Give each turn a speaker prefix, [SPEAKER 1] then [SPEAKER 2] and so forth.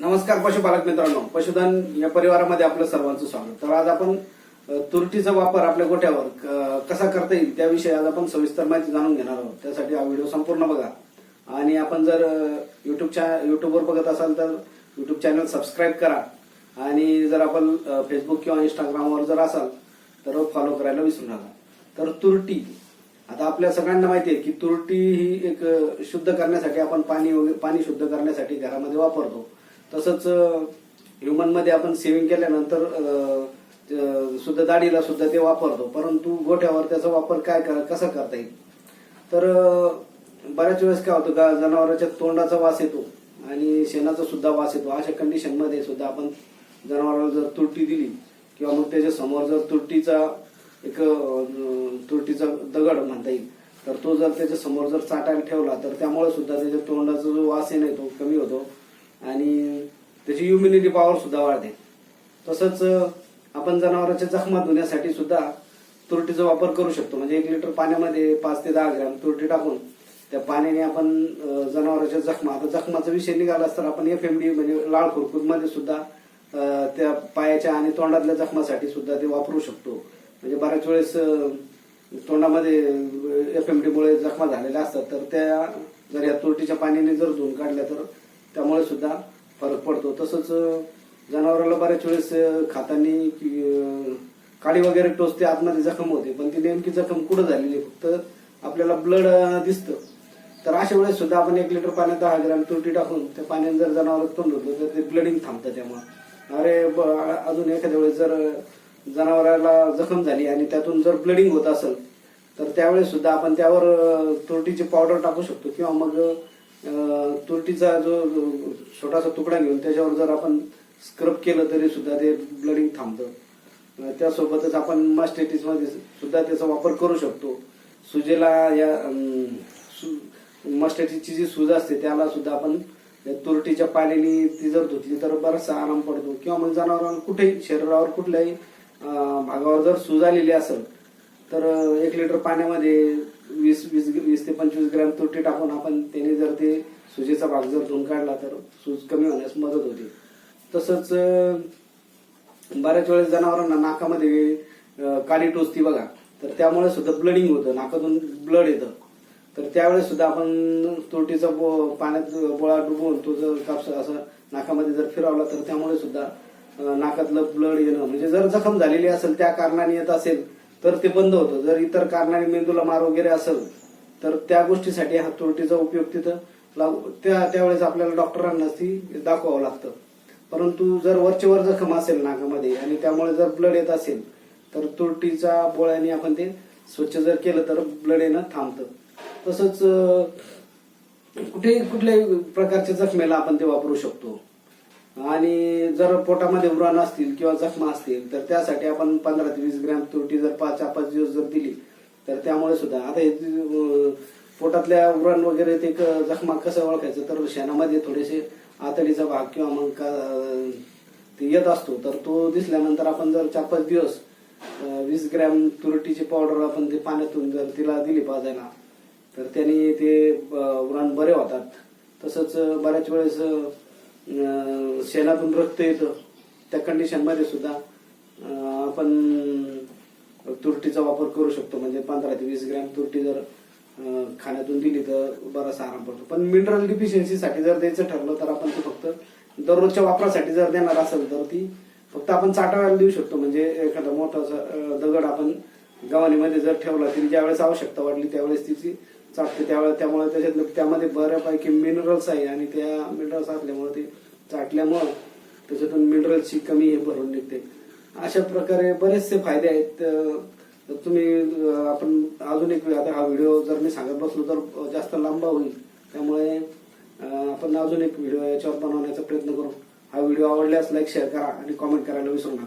[SPEAKER 1] नमस्कार पशुपालक मित्रांनो. पशुधन या परिवारामध्ये आपलं सर्वांचं स्वागत. तर आज आपण तुरटीचा वापर आपल्या गोठ्यावर कसा करता येईल त्याविषयी आज आपण सविस्तर माहिती जाणून घेणार आहोत. त्यासाठी हा व्हिडिओ संपूर्ण बघा. आणि आपण जर युट्यूब युट्यूबवर बघत असाल तर युट्यूब चॅनल सबस्क्राईब करा. आणि जर आपण फेसबुक किंवा इंस्टाग्रामवर जर असाल तर फॉलो करायला विसरू नका. तर तुरटी. आता आपल्या सगळ्यांना माहिती आहे की तुरटी ही एक शुद्ध करण्यासाठी आपण पाणी वगैरे पाणी शुद्ध करण्यासाठी घरामध्ये वापरतो. तसंच ह्युमनमध्ये आपण सेविंग केल्यानंतर सुद्धा दाढीला सुद्धा ते वापरतो. परंतु गोठ्यावर त्याचा वापर काय करा कसा करता येईल? तर बऱ्याच वेळेस काय होतं का जनावरांच्या तोंडाचा वास येतो आणि शेणाचा सुद्धा वास येतो. अशा कंडिशनमध्ये सुद्धा आपण जनावराला जर तुरटी दिली किंवा मग त्याच्यासमोर जर तुरटीचा एक तुरटीचा दगड म्हणता येईल तर तो जर त्याच्यासमोर जर चाटायला ठेवला तर त्यामुळे सुद्धा त्याच्या तोंडाचा जो वास आहे ना तो कमी होतो. त्याची ह्युमिनिटी पॉवर सुद्धा वाढते. तसंच आपण जनावरांच्या जखमा धुण्यासाठी सुद्धा तुरटीचा वापर करू शकतो. म्हणजे एक लिटर पाण्यामध्ये पाच ते दहा ग्रॅम तुरटी टाकून त्या पाण्याने आपण जनावरांच्या जखमा आता जखमाचा विषय निघाला तर आपण एफ एम डी म्हणजे लाळ खुरकूदमध्ये सुद्धा त्या पायाच्या आणि तोंडातल्या जखमासाठी सुद्धा ते वापरू शकतो. म्हणजे बऱ्याच वेळेस तोंडामध्ये एफ एम डीमुळे जखमा झालेल्या असतात. तर त्या जर या तुरटीच्या पाण्याने जर धुवून काढल्या तर त्यामुळे सुद्धा फरक पडतो. तसंच जनावराला बऱ्याच वेळेस खातानी खाताना की, काळी वगैरे टोचते आतमध्ये जखम होते. पण ती नेमकी जखम कुठं झालेली आहे? फक्त आपल्याला ब्लड दिसतं. तर अशा वेळेस सुद्धा आपण एक लिटर पाण्यात दहा ग्रॅम तुरटी टाकून त्या पाण्याने जर जनावर तोंड धुतलं तर ते ब्लडिंग थांबतं त्यामुळं. अरे ब- अजून एखाद्या वेळेस जर जनावराला जखम झाली आणि त्यातून जर ब्लडिंग होत असेल तर त्यावेळेस सुद्धा आपण त्यावर तुरटीची पावडर टाकू शकतो किंवा मग तुरटीचा जो छोटासा तुकडा घेऊन त्याच्यावर जर आपण स्क्रब केलं तरी सुद्धा ते ब्लडिंग थांबतं. त्यासोबतच आपण मास्टेटिसमध्ये सुद्धा त्याचा वापर करू शकतो. सुजेला या मास्टेटिसची जी सूज असते त्याला सुद्धा आपण तुरटीच्या पाण्याने ती जर धुतली तर बराचसा आराम पडतो. किंवा मग जनावरांना कुठेही शरीरावर कुठल्याही भागावर जर सूज आलेली असेल तर एक लिटर पाण्यामध्ये वीस वीस वीस ते पंचवीस ग्रॅम तुरटी टाकून आपण त्याने जर ते सुजीचा भाग जर धुवून काढला तर सूज कमी होण्यास मदत होते. तसंच बऱ्याच वेळेस जनावरांना नाकामध्ये काळी टोचती बघा. तर त्यामुळे सुद्धा ब्लडिंग होतं. नाकातून ब्लड येतं. तर त्यावेळेस सुद्धा आपण तुरटीचा बो पाण्यात बोळा डुबवून तो जर कापसा असं नाकामध्ये जर फिरवला तर त्यामुळे सुद्धा नाकातलं ब्लड येणं म्हणजे जर जखम झालेली असेल त्या कारणाने येत असेल तर ते बंद होतं. जर इतर कारणाने मेंदूला मार वगैरे असेल तर त्या गोष्टीसाठी हा तुरटीचा उपयोग तिथं लागू त्या त्यावेळेस आपल्याला डॉक्टरांना ती दाखवावं लागतं. परंतु जर वरचेवर वर जखम असेल नाकामध्ये आणि त्यामुळे जर ब्लड येत असेल तर तुरटीचा बोळ्याने आपण ते स्वच्छ जर केलं तर ब्लड येणं थांबतं. तसंच कुठेही कुठल्याही प्रकारच्या जखमेला आपण ते वापरू शकतो. आणि जर पोटामध्ये उराण असतील किंवा जखमा असतील तर त्यासाठी आपण पंधरा ते वीस ग्रॅम तुरटी जर पाच चार पाच दिवस जर दिली तर त्यामुळे सुद्धा. आता हे पोटातल्या उरण वगैरे ते जखमा कसं ओळखायचं तर शेणामध्ये थोडेसे आतडीचा भाग किंवा मग का ते येत असतो तर तो दिसल्यानंतर आपण जर चार पाच दिवस वीस ग्रॅम तुरटीची पावडर आपण ते पाण्यातून जर तिला दिली पाजायला तर त्याने ते उरण बरे होतात. तसंच बऱ्याच वेळेस शेणातून रक्त येतं. त्या कंडिशनमध्ये सुद्धा आपण तुरटीचा वापर करू शकतो. म्हणजे पंधरा ते वीस ग्रॅम तुरटी जर खाण्यातून दिली तर बराचसा आराम पडतो. पण मिनरल डिफिशियन्सीसाठी जर द्यायचं ठरलं तर आपण ते फक्त दररोजच्या वापरासाठी जर देणार असेल तर ती फक्त आपण चाटाव्याला देऊ शकतो. म्हणजे एखादा मोठा दगड आपण गव्हाणीमध्ये जर ठेवला तरी ज्यावेळेस आवश्यकता वाटली त्यावेळेस तिची चाटते. त्यावेळेस त्यामुळे त्याच्यातलं त्यामध्ये बऱ्यापैकी मिनरल्स आहे आणि त्या मिनरल्स असल्यामुळे ते चाटल्यामुळं त्याच्यातून मिनरल्सची कमी हे भरून निघते. अशा प्रकारे बरेचसे फायदे आहेत. तुम्ही आपण अजून एक आता हा व्हिडिओ जर मी सांगत बसलो तर जास्त लांबा होईल. त्यामुळे आपण अजून एक व्हिडिओ याच्यावर बनवण्याचा प्रयत्न करू. हा व्हिडिओ आवडल्यास लाईक शेअर करा आणि कॉमेंट करायला विसरू नका.